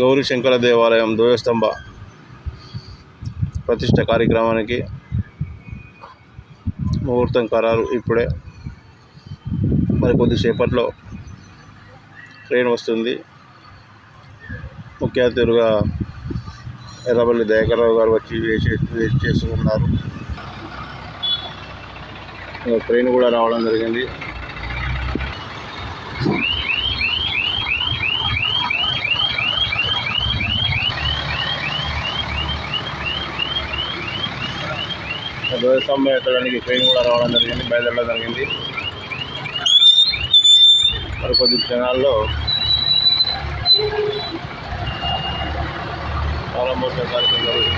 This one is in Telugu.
గౌరీ శంకర దేవాలయం ధ్వజస్తంభ ప్రతిష్ట కార్యక్రమానికి ముహూర్తం ఖరారు ఇప్పుడే. మరి కొద్దిసేపట్లో ట్రైన్ వస్తుంది. ముఖ్య అతిథులుగా ఎర్రబల్లి దయాకర్రావు గారు వచ్చి వేచి వెయిట్ చేస్తూ ఉన్నారు ట్రైన్ కూడా రావడం జరిగింది. ధ్వజస్తంభం ఎత్తడానికి ట్రైన్ కూడా రావడం జరిగింది బయలుదేరడం జరిగింది. మరి కొద్ది క్షణాల్లో ప్రారంభోత్సవ కార్యక్రమం జరుగుతుంది